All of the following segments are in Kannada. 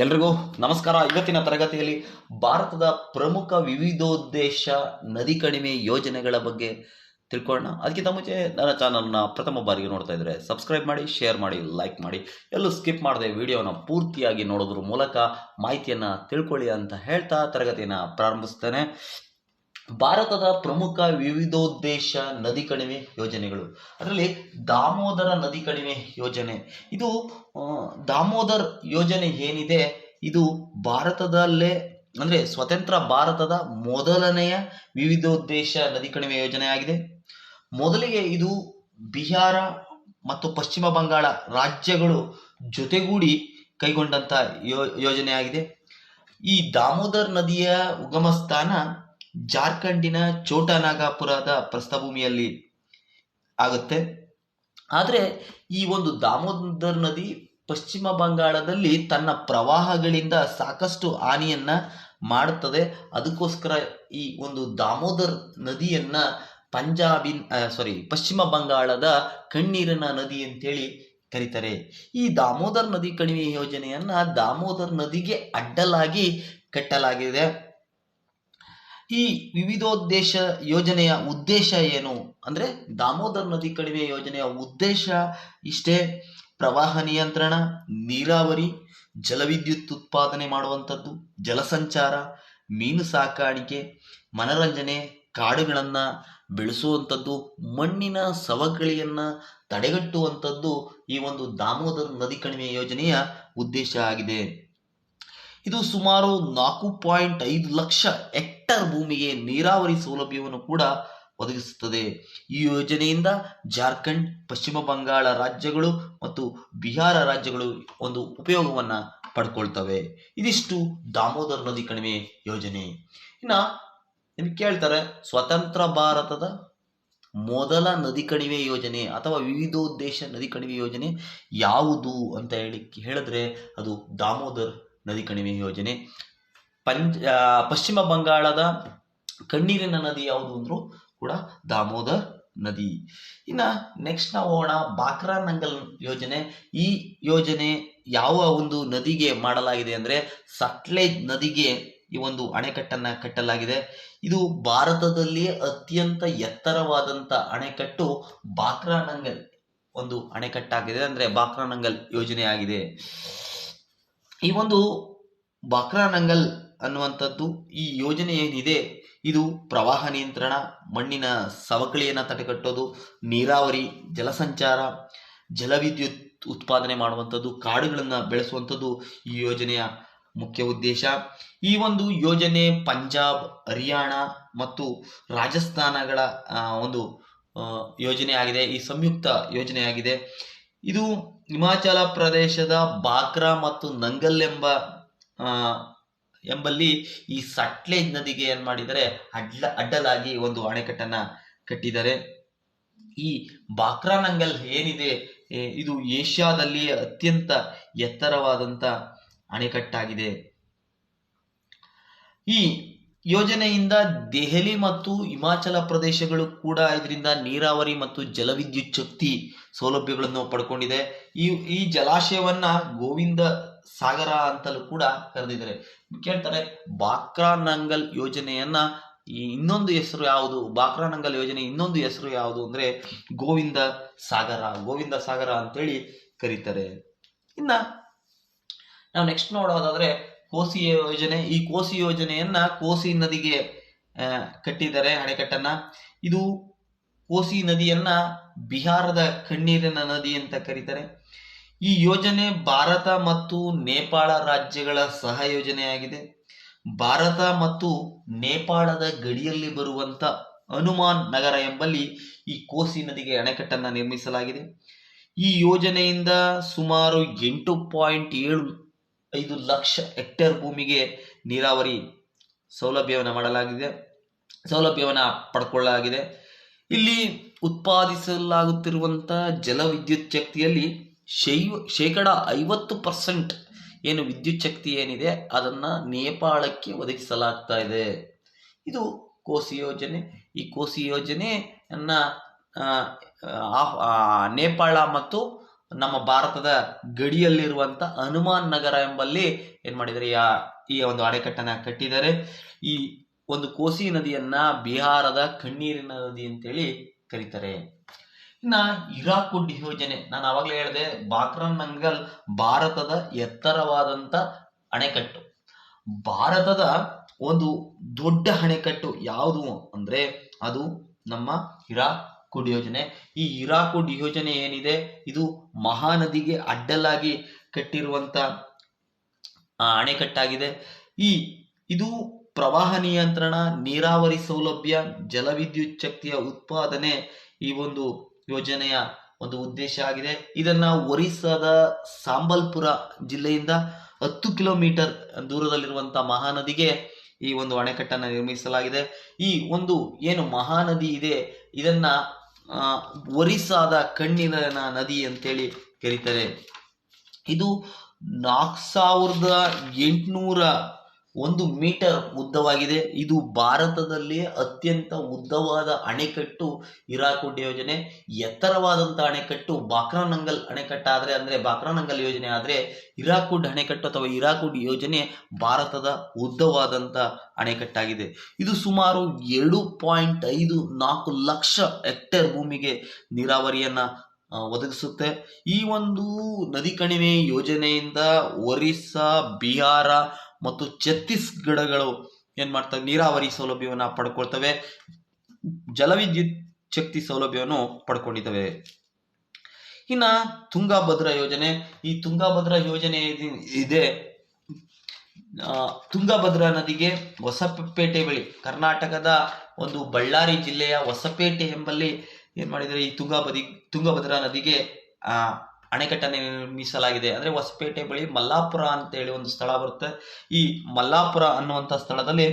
ಎಲ್ರಿಗೂ ನಮಸ್ಕಾರ. ಇವತ್ತಿನ ತರಗತಿಯಲ್ಲಿ ಭಾರತದ ಪ್ರಮುಖ ವಿವಿಧೋದ್ದೇಶ ನದಿ ಕಡಿಮೆ ಯೋಜನೆಗಳ ಬಗ್ಗೆ ತಿಳ್ಕೊಳ್ಳೋಣ. ಅದಕ್ಕಿಂತ ಮುಂಚೆ ನನ್ನ ಚಾನಲ್ನ ಪ್ರಥಮ ಬಾರಿಗೆ ನೋಡ್ತಾ ಇದ್ರೆ ಸಬ್ಸ್ಕ್ರೈಬ್ ಮಾಡಿ ಶೇರ್ ಮಾಡಿ ಲೈಕ್ ಮಾಡಿ. ಎಲ್ಲೂ ಸ್ಕಿಪ್ ಮಾಡದೆ ವಿಡಿಯೋನ ಪೂರ್ತಿಯಾಗಿ ನೋಡೋದ್ರ ಮೂಲಕ ಮಾಹಿತಿಯನ್ನು ತಿಳ್ಕೊಳ್ಳಿ ಅಂತ ಹೇಳ್ತಾ ತರಗತಿಯನ್ನು ಪ್ರಾರಂಭಿಸ್ತೇನೆ. ಭಾರತದ ಪ್ರಮುಖ ವಿವಿಧೋದ್ದೇಶ ನದಿ ಕಣಿವೆ ಯೋಜನೆಗಳು. ಅದರಲ್ಲಿ ದಾಮೋದರ ನದಿ ಕಣಿವೆ ಯೋಜನೆ. ಇದು ದಾಮೋದರ್ ಯೋಜನೆ ಏನಿದೆ? ಇದು ಭಾರತದಲ್ಲೇ, ಅಂದರೆ ಸ್ವತಂತ್ರ ಭಾರತದ ಮೊದಲನೆಯ ವಿವಿಧೋದ್ದೇಶ ನದಿ ಕಣಿವೆ ಯೋಜನೆ ಆಗಿದೆ. ಮೊದಲಿಗೆ ಇದು ಬಿಹಾರ ಮತ್ತು ಪಶ್ಚಿಮ ಬಂಗಾಳ ರಾಜ್ಯಗಳು ಜೊತೆಗೂಡಿ ಕೈಗೊಂಡಂತ ಯೋ ಯೋಜನೆಯಾಗಿದೆ ಈ ದಾಮೋದರ್ ನದಿಯ ಉಗಮ ಸ್ಥಾನ ಜಾರ್ಖಂಡಿನ ಚೋಟನಾಗಪುರದ ಪ್ರಸ್ಥಭೂಮಿಯಲ್ಲಿ ಆಗುತ್ತೆ. ಆದರೆ ಈ ಒಂದು ದಾಮೋದರ್ ನದಿ ಪಶ್ಚಿಮ ಬಂಗಾಳದಲ್ಲಿ ತನ್ನ ಪ್ರವಾಹಗಳಿಂದ ಸಾಕಷ್ಟು ಹಾನಿಯನ್ನ ಮಾಡುತ್ತದೆ. ಅದಕ್ಕೋಸ್ಕರ ಈ ಒಂದು ದಾಮೋದರ್ ನದಿಯನ್ನ ಪಂಜಾಬಿನ್ ಸಾರಿ ಪಶ್ಚಿಮ ಬಂಗಾಳದ ಕಣ್ಣೀರಿನ ನದಿ ಅಂತೇಳಿ ಕರೀತಾರೆ. ಈ ದಾಮೋದರ್ ನದಿ ಕಣಿವೆ ಯೋಜನೆಯನ್ನ ದಾಮೋದರ್ ನದಿಗೆ ಅಡ್ಡಲಾಗಿ ಕಟ್ಟಲಾಗಿದೆ. ಈ ವಿವಿಧೋದ್ದೇಶ ಯೋಜನೆಯ ಉದ್ದೇಶ ಏನು? ಅಂದ್ರೆ ದಾಮೋದರ್ ನದಿ ಕಣಿವೆ ಯೋಜನೆಯ ಉದ್ದೇಶ ಇಷ್ಟೇ. ಪ್ರವಾಹ ನಿಯಂತ್ರಣ, ನೀರಾವರಿ, ಜಲವಿದ್ಯುತ್ ಉತ್ಪಾದನೆ ಮಾಡುವಂಥದ್ದು, ಜಲಸಂಚಾರ, ಮೀನು ಸಾಕಾಣಿಕೆ, ಮನರಂಜನೆ, ಕಾಡುಗಳನ್ನ ಬೆಳೆಸುವಂಥದ್ದು, ಮಣ್ಣಿನ ಸವಕಳಿಯನ್ನ ತಡೆಗಟ್ಟುವಂಥದ್ದು ಈ ಒಂದು ದಾಮೋದರ್ ನದಿ ಕಣಿವೆ ಯೋಜನೆಯ ಉದ್ದೇಶ ಆಗಿದೆ. ಇದು ಸುಮಾರು ನಾಲ್ಕು ಪಾಯಿಂಟ್ ಐದು ಲಕ್ಷ ಹೆಕ್ಟರ್ ಭೂಮಿಗೆ ನೀರಾವರಿ ಸೌಲಭ್ಯವನ್ನು ಕೂಡ ಒದಗಿಸುತ್ತದೆ. ಈ ಯೋಜನೆಯಿಂದ ಜಾರ್ಖಂಡ್, ಪಶ್ಚಿಮ ಬಂಗಾಳ ರಾಜ್ಯಗಳು ಮತ್ತು ಬಿಹಾರ ರಾಜ್ಯಗಳು ಒಂದು ಉಪಯೋಗವನ್ನ ಪಡ್ಕೊಳ್ತವೆ. ಇದಿಷ್ಟು ದಾಮೋದರ್ ನದಿ ಕಣಿವೆ ಯೋಜನೆ. ಇನ್ನ ನಿಮ್ಗೆ ಕೇಳ್ತಾರೆ, ಸ್ವತಂತ್ರ ಭಾರತದ ಮೊದಲ ನದಿ ಕಣಿವೆ ಯೋಜನೆ ಅಥವಾ ವಿವಿಧೋದ್ದೇಶ ನದಿ ಕಣಿವೆ ಯೋಜನೆ ಯಾವುದು ಅಂತ ಹೇಳಿ ಹೇಳಿದ್ರೆ ಅದು ದಾಮೋದರ್ ನದಿ ಕಣಿವೆ ಯೋಜನೆ. ಪಂಜ ಪಶ್ಚಿಮ ಬಂಗಾಳದ ಕಣ್ಣೀರಿನ ನದಿ ಯಾವುದು ಅಂದ್ರು ಕೂಡ ದಾಮೋದರ್ ನದಿ. ಇನ್ನ ನೆಕ್ಸ್ಟ್ ನಾವು ಹೋಗೋಣ, ಬಾಕ್ರಾ ನಂಗಲ್ ಯೋಜನೆ. ಈ ಯೋಜನೆ ಯಾವ ಒಂದು ನದಿಗೆ ಮಾಡಲಾಗಿದೆ ಅಂದ್ರೆ ಸಟ್ಲೇಜ್ ನದಿಗೆ ಈ ಒಂದು ಅಣೆಕಟ್ಟನ್ನ ಕಟ್ಟಲಾಗಿದೆ. ಇದು ಭಾರತದಲ್ಲಿ ಅತ್ಯಂತ ಎತ್ತರವಾದಂತ ಅಣೆಕಟ್ಟು ಬಾಕ್ರಾ ನಂಗಲ್ ಒಂದು ಅಣೆಕಟ್ಟಾಗಿದೆ ಅಂದ್ರೆ ಬಾಕ್ರಾ ನಂಗಲ್ ಯೋಜನೆ ಆಗಿದೆ ಈ ಒಂದು ಬಾಕ್ರಾನಂಗಲ್ ಅನ್ನುವಂಥದ್ದು ಈ ಯೋಜನೆ ಏನಿದೆ? ಇದು ಪ್ರವಾಹ ನಿಯಂತ್ರಣ, ಮಣ್ಣಿನ ಸವಕಳಿಯನ್ನು ತಡೆಗಟ್ಟೋದು, ನೀರಾವರಿ, ಜಲಸಂಚಾರ, ಜಲವಿದ್ಯುತ್ ಉತ್ಪಾದನೆ ಮಾಡುವಂಥದ್ದು, ಕಾಡುಗಳನ್ನು ಬೆಳೆಸುವಂಥದ್ದು ಈ ಯೋಜನೆಯ ಮುಖ್ಯ ಉದ್ದೇಶ. ಈ ಒಂದು ಯೋಜನೆ ಪಂಜಾಬ್, ಹರಿಯಾಣ ಮತ್ತು ರಾಜಸ್ಥಾನಗಳ ಒಂದು ಯೋಜನೆಯಾಗಿದೆ ಈ ಸಂಯುಕ್ತ ಯೋಜನೆಯಾಗಿದೆ ಇದು ಹಿಮಾಚಲ ಪ್ರದೇಶದ ಬಾಕ್ರಾ ಮತ್ತು ನಂಗಲ್ ಎಂಬ ಎಂಬಲ್ಲಿ ಈ ಸಟ್ಲೇಜ್ ನದಿಗೆ ಏನ್ ಮಾಡಿದರೆ ಅಡ್ಲ, ಅಡ್ಡಲಾಗಿ ಒಂದು ಅಣೆಕಟ್ಟನ್ನ ಕಟ್ಟಿದ್ದಾರೆ. ಈ ಬಾಕ್ರಾ ನಂಗಲ್ ಏನಿದೆ ಇದು ಏಷ್ಯಾದಲ್ಲಿ ಅತ್ಯಂತ ಎತ್ತರವಾದಂತ ಅಣೆಕಟ್ಟಾಗಿದೆ. ಈ ಯೋಜನೆಯಿಂದ ದೆಹಲಿ ಮತ್ತು ಹಿಮಾಚಲ ಪ್ರದೇಶಗಳು ಕೂಡ ಇದರಿಂದ ನೀರಾವರಿ ಮತ್ತು ಜಲವಿದ್ಯುತ್ ಶಕ್ತಿ ಸೌಲಭ್ಯಗಳನ್ನು ಪಡ್ಕೊಂಡಿದೆ. ಈ ಈ ಜಲಾಶಯವನ್ನ ಗೋವಿಂದ ಸಾಗರ ಅಂತಲೂ ಕೂಡ ಕರೆದಿದ್ದಾರೆ. ಕೇಳ್ತಾರೆ ಬಾಕ್ರಾನಂಗಲ್ ಯೋಜನೆಯನ್ನ ಈ ಇನ್ನೊಂದು ಹೆಸರು ಯಾವುದು? ಬಾಕ್ರಾನಂಗಲ್ ಯೋಜನೆ ಇನ್ನೊಂದು ಹೆಸರು ಯಾವುದು ಅಂದ್ರೆ ಗೋವಿಂದ ಸಾಗರ ಗೋವಿಂದ ಸಾಗರ ಅಂತೇಳಿ ಕರೀತಾರೆ. ಇನ್ನ ನಾವು ನೆಕ್ಸ್ಟ್ ನೋಡೋದಾದ್ರೆ ಕೋಸಿ ಯೋಜನೆ, ಈ ಕೋಸಿ ಯೋಜನೆಯನ್ನ ಕೋಸಿ ನದಿಗೆ ಕಟ್ಟಿದ್ದಾರೆ ಅಣೆಕಟ್ಟನ್ನ. ಇದು ಕೋಸಿ ನದಿಯನ್ನ ಬಿಹಾರದ ಕಣ್ಣೀರಿನ ನದಿ ಅಂತ ಕರೀತಾರೆ. ಈ ಯೋಜನೆ ಭಾರತ ಮತ್ತು ನೇಪಾಳ ರಾಜ್ಯಗಳ ಸಹ ಯೋಜನೆಯಾಗಿದೆ ಭಾರತ ಮತ್ತು ನೇಪಾಳದ ಗಡಿಯಲ್ಲಿ ಬರುವಂತ ಹನುಮಾನ್ ನಗರ ಎಂಬಲ್ಲಿ ಈ ಕೋಸಿ ನದಿಗೆ ಅಣೆಕಟ್ಟನ್ನು ನಿರ್ಮಿಸಲಾಗಿದೆ. ಈ ಯೋಜನೆಯಿಂದ ಸುಮಾರು ಎಂಟು ಪಾಯಿಂಟ್ ಏಳು ಐದು ಲಕ್ಷ ಹೆಕ್ಟೇರ್ ಭೂಮಿಗೆ ನೀರಾವರಿ ಸೌಲಭ್ಯವನ್ನು ಮಾಡಲಾಗಿದೆ. ಸೌಲಭ್ಯವನ್ನು ಪಡ್ಕೊಳ್ಳಲಾಗಿದೆ. ಇಲ್ಲಿ ಉತ್ಪಾದಿಸಲಾಗುತ್ತಿರುವಂಥ ಜಲವಿದ್ಯುತ್ ಶಕ್ತಿಯಲ್ಲಿ ಶೈವ, ಶೇಕಡ ಐವತ್ತು ಪರ್ಸೆಂಟ್ ಏನು ವಿದ್ಯುತ್ ಶಕ್ತಿ ಏನಿದೆ, ಅದನ್ನು ನೇಪಾಳಕ್ಕೆ ಒದಗಿಸಲಾಗ್ತಾ ಇದೆ. ಇದು ಕೋಸಿ ಯೋಜನೆ. ಈ ಕೋಸಿ ಯೋಜನೆಯನ್ನು ನೇಪಾಳ ಮತ್ತು ನಮ್ಮ ಭಾರತದ ಗಡಿಯಲ್ಲಿರುವಂತ ಹನುಮಾನ್ ನಗರ ಎಂಬಲ್ಲಿ ಏನು ಮಾಡಿದ್ದಾರೆ, ಯಾ, ಈ ಒಂದು ಅಡೆಕಟ್ಟನ ಕಟ್ಟಿದ್ದಾರೆ. ಈ ಒಂದು ಕೋಸಿ ನದಿಯನ್ನ ಬಿಹಾರದ ಕಣ್ಣೀರಿನ ನದಿ ಅಂತೇಳಿ ಕರೀತಾರೆ. ಇನ್ನ ಹಿರಾಕುಡ್ ಯೋಜನೆ. ನಾನು ಅವಾಗಲೇ ಹೇಳಿದೆ ಬಾಕ್ರನ್ ನಂಗಲ್ ಭಾರತದ ಎತ್ತರವಾದಂತ ಅಣೆಕಟ್ಟು. ಭಾರತದ ಒಂದು ದೊಡ್ಡ ಅಣೆಕಟ್ಟು ಯಾವುದು ಅಂದ್ರೆ ಅದು ನಮ್ಮ ಹಿರಾಕುಡ್ ಯೋಜನೆ. ಈ ಹಿರಾಕುಡ್ ಯೋಜನೆ ಏನಿದೆ? ಇದು ಮಹಾನದಿಗೆ ಅಡ್ಡಲಾಗಿ ಕಟ್ಟಿರುವಂತ ಅಣೆಕಟ್ಟಾಗಿದೆ. ಈ, ಇದು ಪ್ರವಾಹ ನಿಯಂತ್ರಣ, ನೀರಾವರಿ ಸೌಲಭ್ಯ, ಜಲವಿದ್ಯುತ್ ಶಕ್ತಿಯ ಉತ್ಪಾದನೆ ಈ ಒಂದು ಯೋಜನೆಯ ಒಂದು ಉದ್ದೇಶ ಆಗಿದೆ. ಇದನ್ನ ಒರಿಸ್ಸಾದ ಸಾಂಬಲ್ಪುರ ಜಿಲ್ಲೆಯಿಂದ ಹತ್ತು ಕಿಲೋಮೀಟರ್ ದೂರದಲ್ಲಿರುವಂತಹ ಮಹಾನದಿಗೆ ಈ ಒಂದು ಅಣೆಕಟ್ಟನ್ನು ನಿರ್ಮಿಸಲಾಗಿದೆ. ಈ ಒಂದು ಏನು ಮಹಾನದಿ ಇದೆ, ಇದನ್ನ ಒರಿಸ್ಸಾದ ಕಣ್ಣಿನ ನದಿ ಅಂತೇಳಿ ಕರೀತಾರೆ. ಇದು ನಾಲ್ಕು ಸಾವಿರದ ಎಂಟುನೂರ ಒಂದು ಮೀಟರ್ ಉದ್ದವಾಗಿದೆ. ಇದು ಭಾರತದಲ್ಲಿ ಅತ್ಯಂತ ಉದ್ದವಾದ ಅಣೆಕಟ್ಟು ಹಿರಾಕುಡ್ ಯೋಜನೆ. ಎತ್ತರವಾದಂಥ ಅಣೆಕಟ್ಟು ಬಾಕ್ರಾನಂಗಲ್ ಅಣೆಕಟ್ಟಾದ್ರೆ ಅಂದ್ರೆ ಬಾಕ್ರಾನಂಗಲ್ ಯೋಜನೆ ಆದ್ರೆ ಇರಾಕುಡ್ ಅಣೆಕಟ್ಟು ಅಥವಾ ಇರಾಕುಡ್ ಯೋಜನೆ ಭಾರತದ ಉದ್ದವಾದಂಥ ಅಣೆಕಟ್ಟಾಗಿದೆ. ಇದು ಸುಮಾರು ಎರಡು ಪಾಯಿಂಟ್ ಐದು ನಾಲ್ಕು ಲಕ್ಷ ಹೆಕ್ಟೇರ್ ಭೂಮಿಗೆ ನೀರಾವರಿಯನ್ನ ಒದಗಿಸುತ್ತೆ. ಈ ಒಂದು ನದಿ ಕಣಿವೆ ಯೋಜನೆಯಿಂದ ಒರಿಸ್ಸಾ, ಬಿಹಾರ ಮತ್ತು ಛತ್ತೀಸ್ಗಢಗಳು ಏನ್ ಮಾಡ್ತವೆ? ನೀರಾವರಿ ಸೌಲಭ್ಯವನ್ನು ಪಡ್ಕೊಳ್ತವೆ. ಜಲವಿದ್ಯುತ್ ಶಕ್ತಿ ಸೌಲಭ್ಯವನ್ನು ಪಡ್ಕೊಂಡಿದ್ದಾವೆ. ಇನ್ನ ತುಂಗಭದ್ರಾ ಯೋಜನೆ. ಈ ತುಂಗಭದ್ರಾ ಯೋಜನೆ ಇದಿ- ತುಂಗಭದ್ರಾ ನದಿಗೆ ಹೊಸಪೇಟೆ ಬಳಿ, ಕರ್ನಾಟಕದ ಒಂದು ಬಳ್ಳಾರಿ ಜಿಲ್ಲೆಯ ಹೊಸಪೇಟೆ ಎಂಬಲ್ಲಿ ಏನ್ ಮಾಡಿದರೆ ಈ ತುಂಗಾಭದಿ, ತುಂಗಭದ್ರಾ ನದಿಗೆ, ಆ ಅಣೆಕಟ್ಟನ್ನು ನಿರ್ಮಿಸಲಾಗಿದೆ. ಅಂದ್ರೆ ಹೊಸಪೇಟೆ ಬಳಿ ಮಲ್ಲಾಪುರ ಅಂತ ಹೇಳಿ ಒಂದು ಸ್ಥಳ ಬರುತ್ತೆ. ಈ ಮಲ್ಲಾಪುರ ಅನ್ನುವಂಥ ಸ್ಥಳದಲ್ಲಿ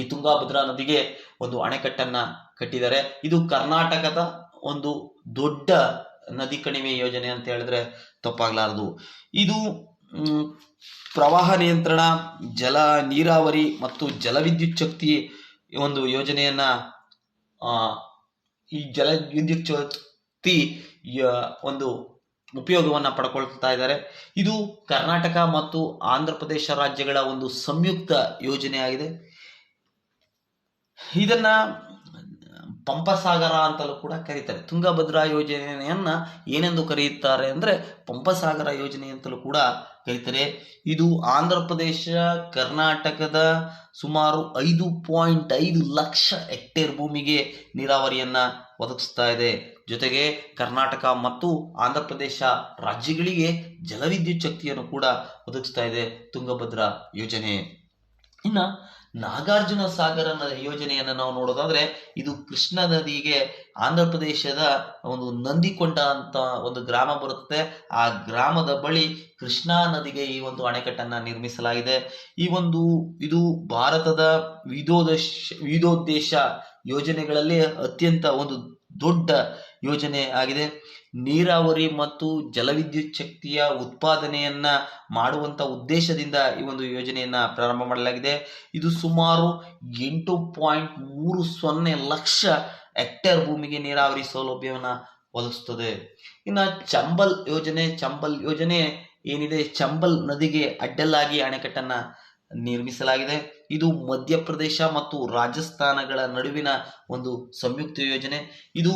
ಈ ತುಂಗಾಭದ್ರಾ ನದಿಗೆ ಒಂದು ಅಣೆಕಟ್ಟನ್ನ ಕಟ್ಟಿದ್ದಾರೆ. ಇದು ಕರ್ನಾಟಕದ ಒಂದು ದೊಡ್ಡ ನದಿ ಕಣಿವೆ ಯೋಜನೆ ಅಂತ ಹೇಳಿದ್ರೆ ತಪ್ಪಾಗ್ಲಾರದು. ಇದು ಪ್ರವಾಹ ನಿಯಂತ್ರಣ, ಜಲ ನೀರಾವರಿ ಮತ್ತು ಜಲವಿದ್ಯುತ್ ಶಕ್ತಿ ಒಂದು ಯೋಜನೆಯನ್ನ ಈ ಜಲವಿದ್ಯುತ್ ಶಕ್ತಿ ಒಂದು ಉಪಯೋಗವನ್ನ ಪಡ್ಕೊಳ್ತಾ ಇದ್ದಾರೆ. ಇದು ಕರ್ನಾಟಕ ಮತ್ತು ಆಂಧ್ರ ಪ್ರದೇಶ ರಾಜ್ಯಗಳ ಒಂದು ಸಂಯುಕ್ತ ಯೋಜನೆಯಾಗಿದೆ. ಇದನ್ನ ಪಂಪಸಾಗರ ಅಂತಲೂ ಕೂಡ ಕರೀತಾರೆ. ತುಂಗಭದ್ರಾ ಯೋಜನೆಯನ್ನ ಏನೆಂದು ಕರೆಯುತ್ತಾರೆ ಅಂದ್ರೆ ಪಂಪಸಾಗರ ಯೋಜನೆ ಅಂತಲೂ ಕೂಡ ಕರೀತಾರೆ. ಇದು ಆಂಧ್ರ ಪ್ರದೇಶ, ಕರ್ನಾಟಕದ ಸುಮಾರು ಐದು ಪಾಯಿಂಟ್ ಐದು ಲಕ್ಷ ಹೆಕ್ಟೇರ್ ಭೂಮಿಗೆ ನೀರಾವರಿಯನ್ನ ಒದಗಿಸ್ತಾ ಇದೆ. ಜೊತೆಗೆ ಕರ್ನಾಟಕ ಮತ್ತು ಆಂಧ್ರ ಪ್ರದೇಶ ರಾಜ್ಯಗಳಿಗೆ ಜಲವಿದ್ಯುತ್ ಶಕ್ತಿಯನ್ನು ಕೂಡ ಒದಗಿಸ್ತಾ ಇದೆ ತುಂಗಭದ್ರಾ ಯೋಜನೆ. ಇನ್ನ ನಾಗಾರ್ಜುನ ಸಾಗರ ಯೋಜನೆಯನ್ನು ನಾವು ನೋಡೋದಾದ್ರೆ ಇದು ಕೃಷ್ಣ ನದಿಗೆ ಆಂಧ್ರ ಪ್ರದೇಶದ ಒಂದು ನಂದಿಕೊಂಡ ಅಂತ ಒಂದು ಗ್ರಾಮ ಬರುತ್ತೆ ಆ ಗ್ರಾಮದ ಬಳಿ ಕೃಷ್ಣಾ ನದಿಗೆ ಈ ಒಂದು ಅಣೆಕಟ್ಟನ್ನ ನಿರ್ಮಿಸಲಾಗಿದೆ. ಈ ಒಂದು ಇದು ಭಾರತದ ವಿಧೋದ ವಿಧೋದ್ದೇಶ ಯೋಜನೆಗಳಲ್ಲಿ ಅತ್ಯಂತ ಒಂದು ದೊಡ್ಡ ಯೋಜನೆ ಆಗಿದೆ. ನೀರಾವರಿ ಮತ್ತು ಜಲವಿದ್ಯುತ್ ಶಕ್ತಿಯ ಉತ್ಪಾದನೆಯನ್ನ ಮಾಡುವಂತ ಉದ್ದೇಶದಿಂದ ಈ ಒಂದು ಯೋಜನೆಯನ್ನ ಪ್ರಾರಂಭ ಮಾಡಲಾಗಿದೆ. ಇದು ಸುಮಾರು ಎಂಟು ಪಾಯಿಂಟ್ ಮೂರು ಸೊನ್ನೆ ಲಕ್ಷ ಹೆಕ್ಟೇರ್ ಭೂಮಿಗೆ ನೀರಾವರಿ ಸೌಲಭ್ಯವನ್ನ ಒದಗಿಸುತ್ತದೆ ಇನ್ನು ಚಂಬಲ್ ಯೋಜನೆ ಚಂಬಲ್ ಯೋಜನೆ ಏನಿದೆ? ಚಂಬಲ್ ನದಿಗೆ ಅಡ್ಡಲಾಗಿ ಅಣೆಕಟ್ಟನ್ನ ನಿರ್ಮಿಸಲಾಗಿದೆ. ಇದು ಮಧ್ಯಪ್ರದೇಶ ಮತ್ತು ರಾಜಸ್ಥಾನಗಳ ನಡುವಿನ ಒಂದು ಸಂಯುಕ್ತ ಯೋಜನೆ. ಇದು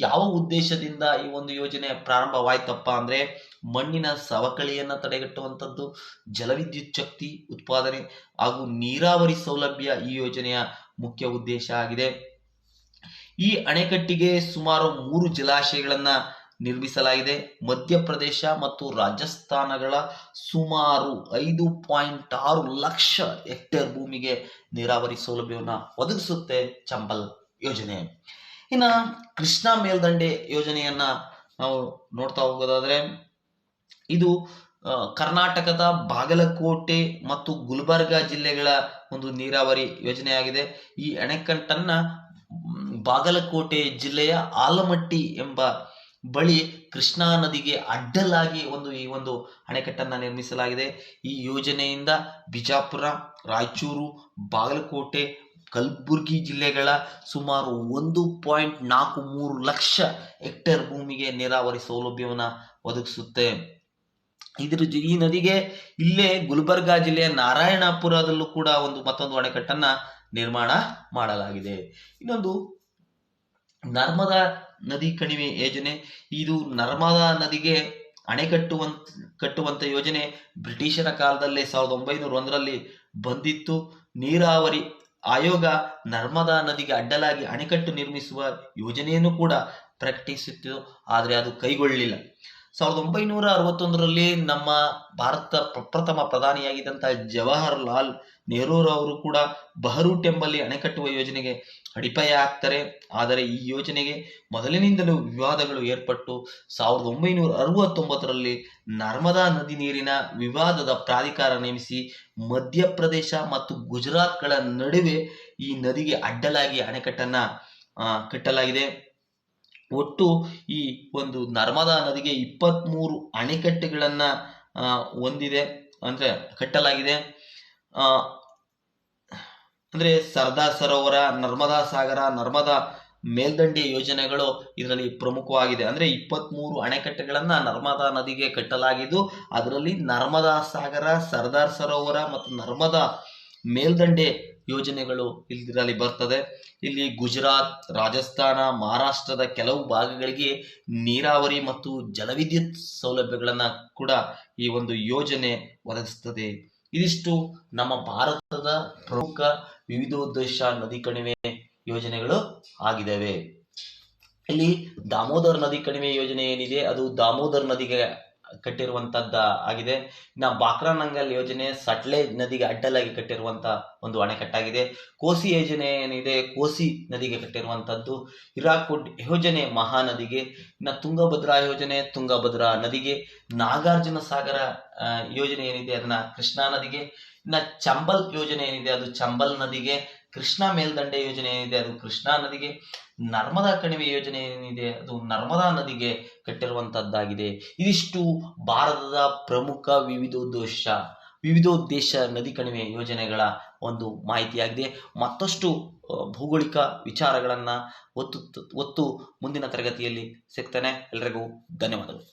ಯಾವ ಉದ್ದೇಶದಿಂದ ಈ ಒಂದು ಯೋಜನೆ ಪ್ರಾರಂಭವಾಯ್ತಪ್ಪ ಅಂದ್ರೆ ಮಣ್ಣಿನ ಸವಕಳಿಯನ್ನ ತಡೆಗಟ್ಟುವಂಥದ್ದು, ಜಲವಿದ್ಯುತ್ ಶಕ್ತಿ ಉತ್ಪಾದನೆ ಹಾಗೂ ನೀರಾವರಿ ಸೌಲಭ್ಯ ಈ ಯೋಜನೆಯ ಮುಖ್ಯ ಉದ್ದೇಶ ಆಗಿದೆ. ಈ ಅಣೆಕಟ್ಟಿಗೆ ಸುಮಾರು ಮೂರು ಜಲಾಶಯಗಳನ್ನ ನಿರ್ಮಿಸಲಾಗಿದೆ. ಮಧ್ಯಪ್ರದೇಶ ಮತ್ತು ರಾಜಸ್ಥಾನಗಳ ಸುಮಾರು ಐದು ಪಾಯಿಂಟ್ ಆರು ಲಕ್ಷ ಹೆಕ್ಟೇರ್ ಭೂಮಿಗೆ ನೀರಾವರಿ ಸೌಲಭ್ಯವನ್ನು ಒದಗಿಸುತ್ತೆ ಚಂಬಲ್ ಯೋಜನೆ. ಇನ್ನ ಕೃಷ್ಣ ಮೇಲ್ದಂಡೆ ಯೋಜನೆಯನ್ನ ನಾವು ನೋಡ್ತಾ ಹೋಗೋದಾದ್ರೆ, ಇದು ಕರ್ನಾಟಕದ ಬಾಗಲಕೋಟೆ ಮತ್ತು ಗುಲ್ಬರ್ಗ ಜಿಲ್ಲೆಗಳ ಒಂದು ನೀರಾವರಿ ಯೋಜನೆಯಾಗಿದೆ. ಈ ಅಣೆಕಟ್ಟನ್ನ ಬಾಗಲಕೋಟೆ ಜಿಲ್ಲೆಯ ಆಲಮಟ್ಟಿ ಎಂಬ ಬಳಿ ಕೃಷ್ಣಾ ನದಿಗೆ ಅಡ್ಡಲಾಗಿ ಒಂದು, ಈ ಒಂದು ಅಣೆಕಟ್ಟನ್ನ ನಿರ್ಮಿಸಲಾಗಿದೆ. ಈ ಯೋಜನೆಯಿಂದ ಬಿಜಾಪುರ, ರಾಯಚೂರು, ಬಾಗಲಕೋಟೆ ಕಲಬುರ್ಗಿ ಜಿಲ್ಲೆಗಳ ಸುಮಾರು ಒಂದು ಪಾಯಿಂಟ್ ನಾಲ್ಕು ಮೂರು ಲಕ್ಷ ಹೆಕ್ಟೇರ್ ಭೂಮಿಗೆ ನೀರಾವರಿ ಸೌಲಭ್ಯವನ್ನು ಒದಗಿಸುತ್ತೆ. ಇದ್ರ ಈ ನದಿಗೆ ಇಲ್ಲೇ ಗುಲ್ಬರ್ಗಾ ಜಿಲ್ಲೆಯ ನಾರಾಯಣಪುರದಲ್ಲೂ ಕೂಡ ಒಂದು ಮತ್ತೊಂದು ಅಣೆಕಟ್ಟನ್ನ ನಿರ್ಮಾಣ ಮಾಡಲಾಗಿದೆ. ಇನ್ನೊಂದು, ನರ್ಮದಾ ನದಿ ಕಣಿವೆ ಯೋಜನೆ. ಇದು ನರ್ಮದಾ ನದಿಗೆ ಅಣೆಕಟ್ಟುವಂತ ಕಟ್ಟುವಂತ ಕಟ್ಟುವಂತ ಯೋಜನೆ ಬ್ರಿಟಿಷರ ಕಾಲದಲ್ಲೇ ಸಾವಿರದ ಒಂಬೈನೂರ ಒಂದರಲ್ಲಿ ಬಂದಿತ್ತು. ನೀರಾವರಿ ಆಯೋಗ ನರ್ಮದಾ ನದಿಗೆ ಅಡ್ಡಲಾಗಿ ಅಣೆಕಟ್ಟು ನಿರ್ಮಿಸುವ ಯೋಜನೆಯನ್ನು ಕೂಡ ಪ್ರಕಟಿಸಿತ್ತು ಆದರೆ ಅದು ಕೈಗೊಳ್ಳಲಿಲ್ಲ. ಸಾವಿರದ ಒಂಬೈನೂರ ಅರವತ್ತೊಂದರಲ್ಲಿ ನಮ್ಮ ಭಾರತ ಪ್ರಪ್ರಥಮ ಪ್ರಧಾನಿಯಾಗಿದ್ದಂತಹ ಜವಾಹರ್ಲಾಲ್ ನೆಹರೂರವರು ಕೂಡ ಬಹರೂಟ್ ಎಂಬಲ್ಲಿ ಅಣೆಕಟ್ಟುವ ಯೋಜನೆಗೆ ಅಡಿಪಾಯ ಹಾಕ್ತಾರೆ. ಆದರೆ ಈ ಯೋಜನೆಗೆ ಮೊದಲಿನಿಂದಲೂ ವಿವಾದಗಳು ಏರ್ಪಟ್ಟು ಸಾವಿರದ ಒಂಬೈನೂರ ಅರವತ್ತೊಂಬತ್ತರಲ್ಲಿ ನರ್ಮದಾ ನದಿ ನೀರಿನ ವಿವಾದದ ಪ್ರಾಧಿಕಾರ ನೇಮಿಸಿ ಮಧ್ಯಪ್ರದೇಶ ಮತ್ತು ಗುಜರಾತ್ಗಳ ನಡುವೆ ಈ ನದಿಗೆ ಅಡ್ಡಲಾಗಿ ಅಣೆಕಟ್ಟನ್ನ ಕಟ್ಟಲಾಗಿದೆ. ಒಟ್ಟು ಈ ಒಂದು ನರ್ಮದಾ ನದಿಗೆ ಇಪ್ಪತ್ತ್ಮೂರು ಅಣೆಕಟ್ಟುಗಳನ್ನ ಹೊಂದಿದೆ. ಅಂದ್ರೆ ಕಟ್ಟಲಾಗಿದೆ. ಅಂದ್ರೆ ಸರ್ದಾರ್ ಸರೋವರ, ನರ್ಮದಾ ಸಾಗರ, ನರ್ಮದಾ ಮೇಲ್ದಂಡೆ ಯೋಜನೆಗಳು ಇದರಲ್ಲಿ ಪ್ರಮುಖವಾಗಿದೆ. ಅಂದ್ರೆ ಇಪ್ಪತ್ತ್ಮೂರು ಅಣೆಕಟ್ಟೆಗಳನ್ನ ನರ್ಮದಾ ನದಿಗೆ ಕಟ್ಟಲಾಗಿದ್ದು, ಅದರಲ್ಲಿ ನರ್ಮದಾ ಸಾಗರ, ಸರ್ದಾರ್ ಸರೋವರ ಮತ್ತು ನರ್ಮದಾ ಮೇಲ್ದಂಡೆ ಯೋಜನೆಗಳು ಇಲ್ಲಿ ಬರ್ತದೆ. ಇಲ್ಲಿ ಗುಜರಾತ್, ರಾಜಸ್ಥಾನ, ಮಹಾರಾಷ್ಟ್ರದ ಕೆಲವು ಭಾಗಗಳಿಗೆ ನೀರಾವರಿ ಮತ್ತು ಜಲವಿದ್ಯುತ್ ಸೌಲಭ್ಯಗಳನ್ನು ಕೂಡ ಈ ಒಂದು ಯೋಜನೆ ಒದಗಿಸ್ತದೆ. ಇದಿಷ್ಟು ನಮ್ಮ ಭಾರತದ ಪ್ರಮುಖ ವಿವಿಧೋದ್ದೇಶ ನದಿ ಕಣಿವೆ ಯೋಜನೆಗಳು ಆಗಿದ್ದಾವೆ. ಇಲ್ಲಿ ದಾಮೋದರ್ ನದಿ ಕಣಿವೆ ಯೋಜನೆ ಏನಿದೆ? ಅದು ದಾಮೋದರ್ ನದಿಗೆ ಕಟ್ಟಿರುವಂತದ್ದ ಆಗಿದೆ. ಇನ್ನ ಬಾಕ್ರಾನಂಗಲ್ ಯೋಜನೆ ಸಟ್ಲೇಜ್ ನದಿಗೆ ಅಡ್ಡಲಾಗಿ ಕಟ್ಟಿರುವಂತ ಒಂದು ಅಣೆಕಟ್ಟಾಗಿದೆ. ಕೋಸಿ ಯೋಜನೆ ಏನಿದೆ, ಕೋಸಿ ನದಿಗೆ ಕಟ್ಟಿರುವಂತದ್ದು. ಹಿರಾಕುಡ್ ಯೋಜನೆ ಮಹಾನದಿಗೆ, ಇನ್ನ ತುಂಗಭದ್ರಾ ಯೋಜನೆ ತುಂಗಭದ್ರಾ ನದಿಗೆ, ನಾಗಾರ್ಜುನ ಸಾಗರ ಯೋಜನೆ ಏನಿದೆ ಅದನ್ನ ಕೃಷ್ಣಾ ನದಿಗೆ, ಇನ್ನ ಚಂಬಲ್ ಯೋಜನೆ ಏನಿದೆ ಅದು ಚಂಬಲ್ ನದಿಗೆ ಕೃಷ್ಣಾ ಮೇಲ್ದಂಡೆ ಯೋಜನೆ ಏನಿದೆ, ಅದು ಕೃಷ್ಣಾ ನದಿಗೆ, ನರ್ಮದಾ ಕಣಿವೆ ಯೋಜನೆ ಏನಿದೆ, ಅದು ನರ್ಮದಾ ನದಿಗೆ ಕಟ್ಟಿರುವಂತದ್ದಾಗಿದೆ. ಇದಿಷ್ಟು ಭಾರತದ ಪ್ರಮುಖ ವಿವಿಧೋದ್ದೇಶ ವಿವಿಧೋದ್ದೇಶ ನದಿ ಕಣಿವೆ ಯೋಜನೆಗಳ ಒಂದು ಮಾಹಿತಿಯಾಗಿದೆ. ಮತ್ತಷ್ಟು ಭೌಗೋಳಿಕ ವಿಚಾರಗಳನ್ನ ಒತ್ತು ಒತ್ತು ಮುಂದಿನ ತರಗತಿಯಲ್ಲಿ ಸಿಗ್ತಾನೆ. ಎಲ್ರಿಗೂ ಧನ್ಯವಾದಗಳು.